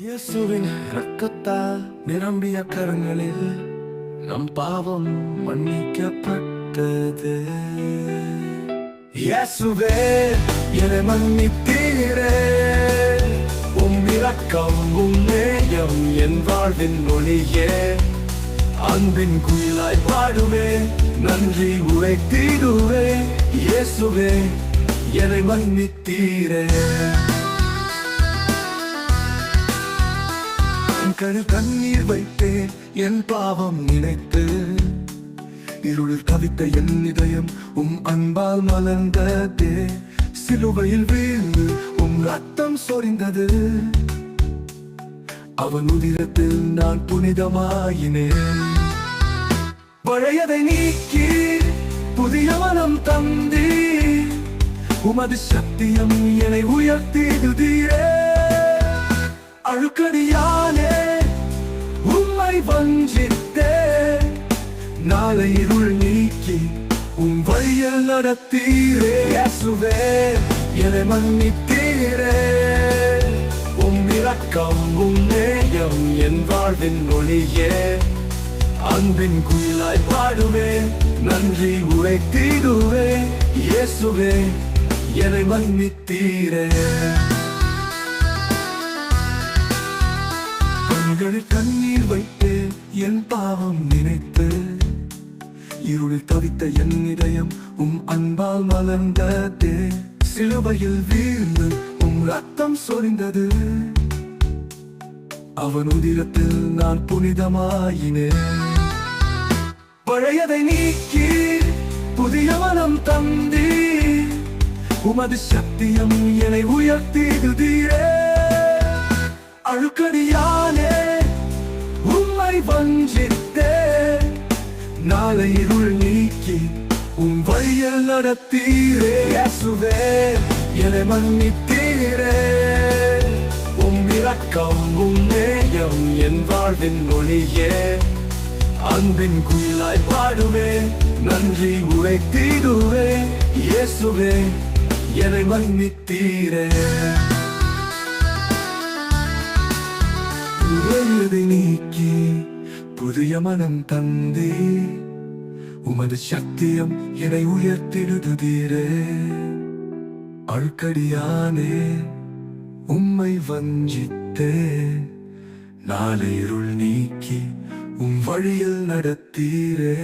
இயேசுவின் ரத்தத்தால் நிரம்பிய கரங்களில் நம் பாவம் மன்னிக்கப்பட்டது. இயேசுவே என மன்னித்தீரே. உம் இரக்கம் உம் நேயம் என் வாழ்வின் ஒளியே. அன்பின் குயிலாய் பாடுவே நன்றி உரைத்திடுவேன் இயேசுவே என்னை மன்னித்தீரே. கண் கண்ணீர் வைத்தேன் என் பாவம் நினைத்து. இருளில் கவித்த என் இதயம் உம் அன்பால் மலர்ந்ததே. சிலுவையில் வீழ்ந்து உம் ரத்தம் சொரிந்தது. அவன் உதிரத்தில் நான் புனிதமாயினேன். பழையதை நீக்கி புதிய மனம் தந்தி உமது சத்தியம் என்னை உயர்த்தி துதியே. அழுக்கடியா உன் வழியில் நடத்தீரே. இயேசுவே என மன்னித்தீரே. உம் இரக்கம் உம் நேயம் என் வாழ்வின் ஒளியே. அன்பின் குயிலாய் பாடுவே நன்றி உரைத்திடுவேன் இயேசுவே என்னை மன்னித்தீரே. கண்களில் கண்ணீர் வைத்து என் பாவம் நினைத்து இருளில் தவித்த என் இதயம் உம் அன்பால் மலர்ந்ததே. சிலுவையில் வீழ்ந்து உம் ரத்தம் சொரிந்தது. அவன் உதிரத்தில் நான் புனிதமாயினேன். பழையதை நீக்கி புதிய மனம் தந்தி உமது சக்தியம் என்னை உயர்த்தி உயர்த்திடுதீரே அழுக்கடியானே நாளை இருள் நீக்கி உன் வழியில் நடத்தீரே. இயேசுவே என மன்னித்தீரே. உம் இரக்கம் உம் நேயம் என் வாழ்வின் ஒளியே. அன்பின் குயிலாய் பாடுவே நன்றி உரைத்திடுவேன் இயேசுவே என்னை மன்னித்தீரே. நீக்கி புதிய மனம் தந்தே உமது சக்தியம் என்னை உயர்த்திடுதீரே அழுக்கடியானே உம்மை வஞ்சித்தே. நாளை இருள் நீக்கி உம் வழியில் நடத்தீரே.